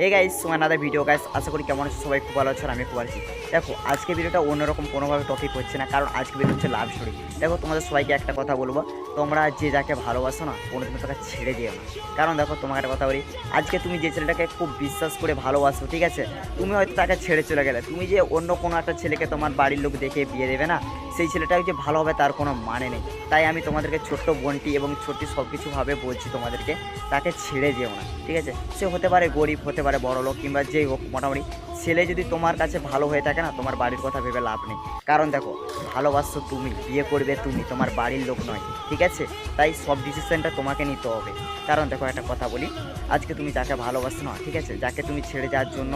Hey guys another video guys আশা করি কেমন আছো? সবাই খুব ভালো আছো আমি খুব আছি। দেখো, আজকে ভিডিওটা অন্যরকম, কোনোভাবে টপিক হচ্ছে না, কারণ আজকে ভিডিও হচ্ছে লাভ স্টোরি দেখো, তোমাদের সবাইকে একটা কথা বলব। তোমরা যে যাকে ভালোবাসো না কোনো কোনোদিন তাকে ছেড়ে দিও না। কারণ দেখো, তোমাকে একটা কথা বলি। আজকে তুমি যে ছেলেটাকে খুব বিশ্বাস করে ভালোবাসো, ঠিক আছে? তুমি হয়তো তাকে ছেড়ে চলে গেলে। তুমি যে অন্য কোনো একটা ছেলেকে তোমার বাড়ির লোক দেখে বিয়ে দেবে না সেই ছেলেটা যে ভালো হবে তার কোনো মানে নেই। তাই আমি তোমাদেরকে ছোট্ট বোনটি এবং ছোট্টি সব কিছুভাবে বলছি তোমাদেরকে, তাকে ছেড়ে যেও না, ঠিক আছে? সে হতে পারে গরিব, হতে পারে বড় লোক কিংবা যেই হোক, মোটামুটি ছেলে যদি তোমার কাছে ভালো হয়ে থাকে না, তোমার বাড়ির কথা ভেবে লাভ নেই। কারণ দেখো, ভালোবাসছো তুমি, বিয়ে করবে তুমি, তোমার বাড়ির লোক নয়, ঠিক আছে? তাই সব ডিসিশানটা তোমাকে নিতে হবে। কারণ দেখো, একটা কথা বলি, আজকে তুমি যাকে ভালোবাসছো না, ঠিক আছে? যাকে তুমি ছেড়ে যাওয়ার জন্য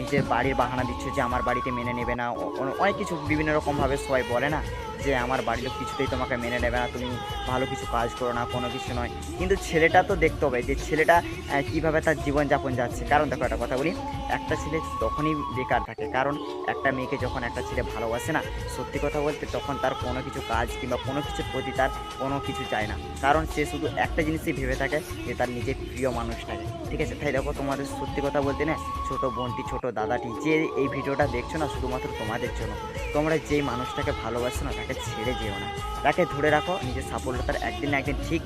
নিজের বাড়ির বাহানা দিচ্ছ যে, আমার বাড়িতে মেনে নেবে না অনেক কিছু বিভিন্ন রকমভাবে সবাই বলে না। যে আমার বাড়ির লোক কিছুতেই তোমাকে মেনে নেবে না, তুমি ভালো কিছু কাজ করো না, কোনো কিছু নয়। কিন্তু ছেলেটা তো দেখতে হবে যে ছেলেটা কীভাবে তার জীবনযাপন যাচ্ছে। কারণ দেখো একটা কথা বলি, একটা ছেলে তখনই বেকার থাকে। কারণ একটা মেয়েকে যখন একটা ছেলে ভালোবাসে না, সত্যি কথা বলতে তখন তার কোনো কিছু কাজ কিংবা কোনো কিছুর প্রতি তার কোনো কিছু চায় না। কারণ সে শুধু একটা জিনিসই ভেবে থাকে যে তার নিজের প্রিয় মানুষটাকে ঠিক আছে? তাই দেখো তোমাদের সত্যি কথা বলতে না, ছোটো বোনটি ছোট দাদাটি যে এই ভিডিওটা দেখছ না, শুধুমাত্র তোমাদের জন্য। তোমরা যেই মানুষটাকে ভালোবাসো না, তাকে ছেড়ে যেও না। তাকে ধরে রাখো নিজের সাফল্যতার একদিন না একদিন ঠিক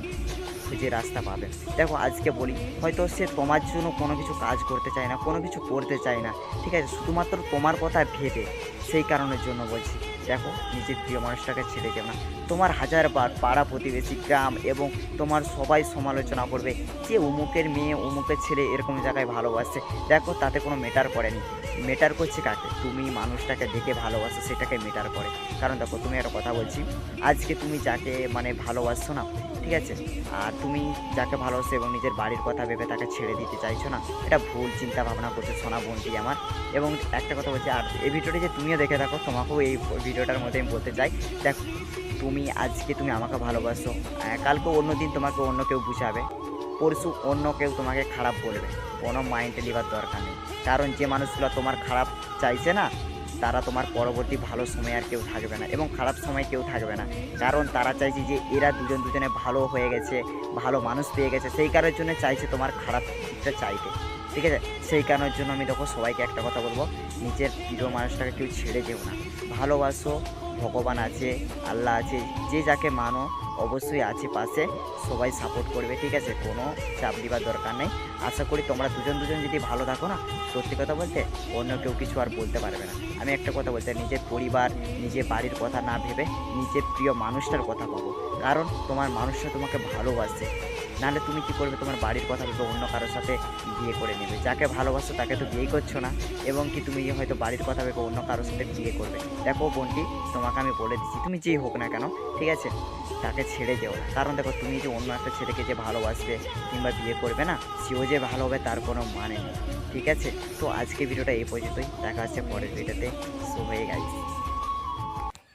খুঁজে রাস্তা পাবে দেখো, আজকে বলি, হয়তো সে তোমার জন্য কোনো কিছু কাজ করতে চায় না, কোনো কিছু করতে চায় না। ঠিক আছে, শুধুমাত্র তোমার কথা ভেবে সেই কারণের জন্য বলছি, দেখো, নিজের প্রিয় মানুষটাকে ছেড়ে যেও না। তোমার হাজার বার পাড়া প্রতিবেশী, গ্রাম এবং তোমার সবাই সমালোচনা করবে যে অমুকের মেয়ে অমুকের ছেলে এরকম জায়গায় ভালোবাসছে দেখো, তাতে কোনো মেটার করেনি। মেটার করছে কাকে? তুমি মানুষটাকে দেখে ভালোবাসো, সেটাকে মেটার করে। কারণ দেখো, তুমি একটা কথা বলছি, আজকে তুমি যাকে মানে ভালোবাসছো না ঠিক আছে? আর তুমি যাকে ভালোবাসো এবং নিজের বাড়ির কথা ভেবে তাকে ছেড়ে দিতে চাইছো না, এটা ভুল চিন্তা ভাবনা করছে সোনা বোনটি আমার। এবং একটা কথা বলছি, আর এই ভিডিওটি যে তুমিও দেখে থাকো, তোমাকেও এই ভিডিওটার মধ্যে আমি বলতে চাই, দেখো, তুমি আজকে তুমি আমাকে ভালোবাসো কালকে অন্য দিন তোমাকে অন্য কেউ বুঝাবে, পরশু অন্য কেউ তোমাকে খারাপ বলবে, কোনো মাইন্ডে নেবার দরকার নেই। কারণ যে মানুষগুলো তোমার খারাপ চাইছে না তারা তোমার পরবর্তী ভালো সময় আর কেউ থাকবে না এবং খারাপ সময় কেউ থাকবে না। কারণ তারা চাইছে যে এরা দুজন দুজনে ভালো হয়ে গেছে, ভালো মানুষ পেয়ে গেছে, সেই কারণের জন্য চাইছে তোমার খারাপ দিকটা চাইতে। ঠিক আছে? সেই কারণের জন্য আমি দেখো সবাইকে একটা কথা বলব, নিজের প্রিয় মানুষটাকে কেউ ছেড়ে যেও না। ভালোবাসো ভগবান আছে, আল্লাহ আছে, যে যাকে মানো অবশ্যই আছে পাশে, সবাই সাপোর্ট করবে, ঠিক আছে? কোনো চাপ দেওয়ার দরকার নেই। আশা করি তোমরা দুজন দুজন যদি ভালো থাকো না, সত্যি কথা বলতে অন্য কেউ কিছু আর বলতে পারবে না। আমি একটা কথা বলতে নিজের পরিবার, নিজের বাড়ির কথা না ভেবে নিজের প্রিয় মানুষটার কথা ভাবো। কারণ তোমার মানুষটা তোমাকে ভালোবাসে। নাহলে তুমি কি করবে? তোমার বাড়ির কথা ভেবে অন্য কারোর সাথে বিয়ে করে নেবে। যাকে ভালোবাসো তাকে তো বিয়েই করছ না। এবং কি তুমি হয়তো বাড়ির কথা ভেবে অন্য কারোর সাথে বিয়ে করবে? দেখো বোনটি, তোমাকে আমি বলে দিচ্ছি, তুমি যেই হোক না কেন, ঠিক আছে? তাকে ছেড়ে যেও না। কারণ দেখো, তুমি যে অন্য একটা ছেলেকে যে ভালোবাসবে কিংবা বিয়ে করবে না, সেও যে ভালো হবে তার কোনো মানে নেই। ঠিক আছে? তো আজকে ভিডিওটা এই পর্যন্তই। দেখা হচ্ছে পরের ভিডিওতে। সো হয়ে গাইস